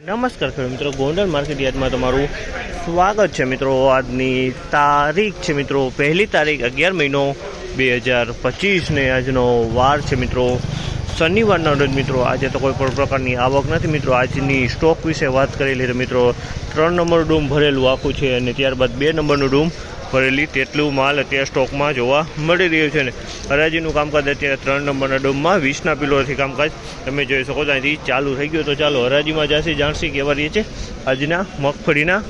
નમસ્કાર ખેડૂત મિત્રો, ગોંડલ માર્કેટ યાર્ડમાં તમારું સ્વાગત છે મિત્રો. આજની તારીખ છે મિત્રો, પહેલી તારીખ અગિયાર મહિનો બે હજાર પચીસ ને આજનો વાર છે મિત્રો. શનિવારના રોજ મિત્રો, આજે તો કોઈ પણ પ્રકારની આવક નથી મિત્રો. આજની સ્ટોક વિશે વાત કરેલી તો મિત્રો. ત્રણ નંબર ડૂમ ભરેલું આખું છે અને ત્યારબાદ બે નંબરનું ડૂમ ભરેલી તેટલું માલ અત્યારે સ્ટોકમાં જોવા મળી રહ્યું છે ને હરાજીનું કામકાજ અત્યારે ત્રણ નંબરના ડોમમાં, વીસના પિલોથી કામકાજ તમે જોઈ શકો અહીંથી ચાલુ થઈ ગયું. તો ચાલો, હરાજીમાં જાસી જાણશી કેવા રહીએ છે. આજના મગફળીના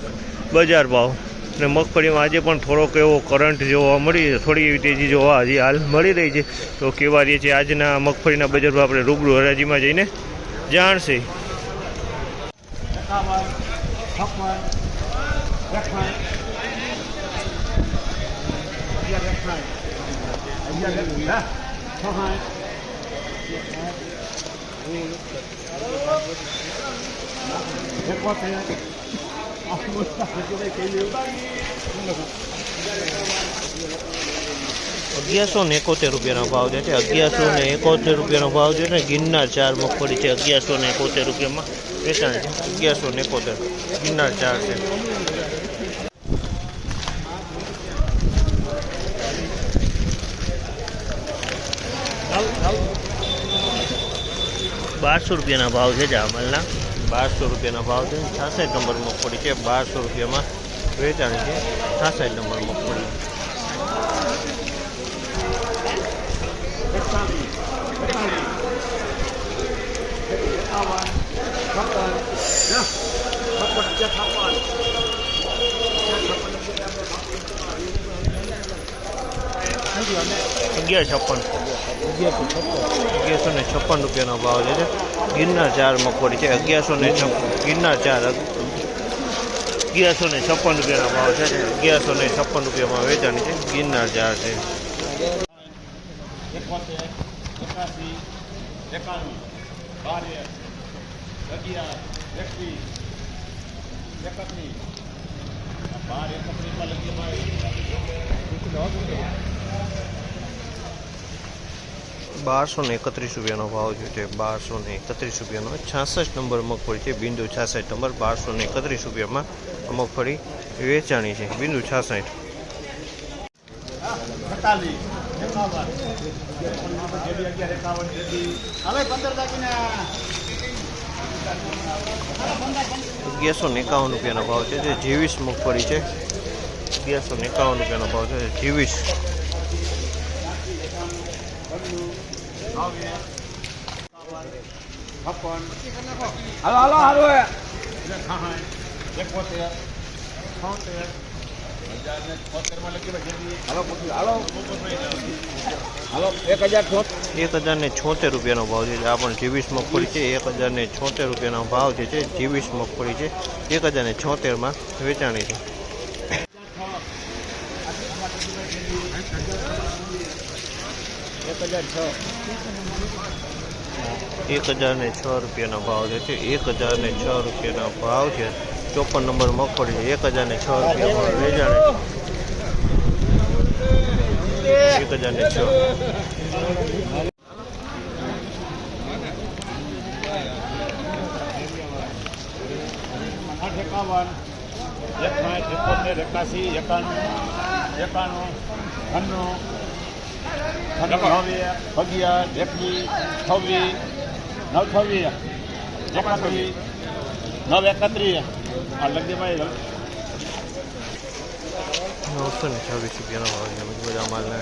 બજાર ભાવ. અને મગફળીમાં આજે પણ થોડોક એવો કરંટ જોવા મળી થોડી એવી તેજી જોવા હજી હાલ મળી રહી છે. તો કેવા રહીએ છે આજના મગફળીના બજાર ભાવ. આપણે રૂબરૂ હરાજીમાં જઈને જાણશે. એકાવન છપ્પન એકસઠ અગિયાર એકસઠ અગિયાર એકસઠ છસઠ એકોતેર અગિયારસો ને એકોતેર રૂપિયાનો ભાવ જે છે અગિયારસો ને એકોતેર રૂપિયાનો ભાવ છે ને, ગિરનાર ચાર મગફળી છે, અગિયારસો ને એકોતેર રૂપિયામાં વેચાણ છે. અગિયારસો ને એકોતેર, ગિરનાર ચાર છે. બારસો રૂપિયાના ભાવ છે જામલના બારસો રૂપિયાના ભાવ છે. છાસઠ નંબર મગફળી છે. બારસો રૂપિયામાં વેચાણ છે. છાસઠ નંબર મગફળી. અગિયાર છપ્પન. અગિયારસો ને છપ્પન રૂપિયાનો ભાવ છે ગિરનાર ચાર મગફળી છે. અગિયારસો ને છપ્પન ગિરનાર ચાર અગિયારસો ને છપ્પન રૂપિયાનો ભાવ છે અગિયારસો ને છપ્પન રૂપિયામાં વેચાણી છે. ગિરનાર ચાર છે. એકત્રીસ બાર એકત્રીસમાં લગી બારસો ને એકત્રીસ રૂપિયાનો ભાવ છે. તે બારસો ને એકત્રીસ રૂપિયાનો. છાસઠ નંબર મગફળી છે. બિંદુ છાસઠ નંબર. બારસો ને એકત્રીસ રૂપિયામાં મગફળી વેચાણી છે. બિંદુ છાસઠ. અગિયારસો ને એકાવન રૂપિયાનો ભાવ છે. જે જીવીસ મગફળી છે. અગિયારસો ને એકાવન રૂપિયાનો ભાવ છે. જીવીસ છપ્પન હાલો હાલો હાલો એકોતેર છોતેર હાલો પૂછ્યું હાલો હાલો એક હજાર છોતેર એક હજાર ને છોતેર રૂપિયાનો ભાવ છે. આ પણ જીવીસ મગફળી છે. એક હજાર ને છોતેર રૂપિયાનો ભાવ જે છે, જીવીસ મગફળી છે. એક હજાર ને છોતેરમાં વેચાણી છે. એક હજાર છ એક હજાર ને છ રૂપિયાનો ભાવ જે છે એક હજાર ને છ રૂપિયાનો ભાવ છે ચોપન નંબર મગફળી છે એક હજાર ને છ રૂપિયામાં વેચાણી એક હજાર ને છ આઠ એકાવન એકસાઠ એકોતેર એકાસી એકાણું એકાણું છન્નું છન્નું નવે અગિયાર એકવીસ છવ્વીસ નવ છવ્વીસ એકત્રીસ નવ એકત્રીસ આ લગીભાઈ નવસો ને છવ્વીસ રૂપિયાનો ભાવ છે બધા માલને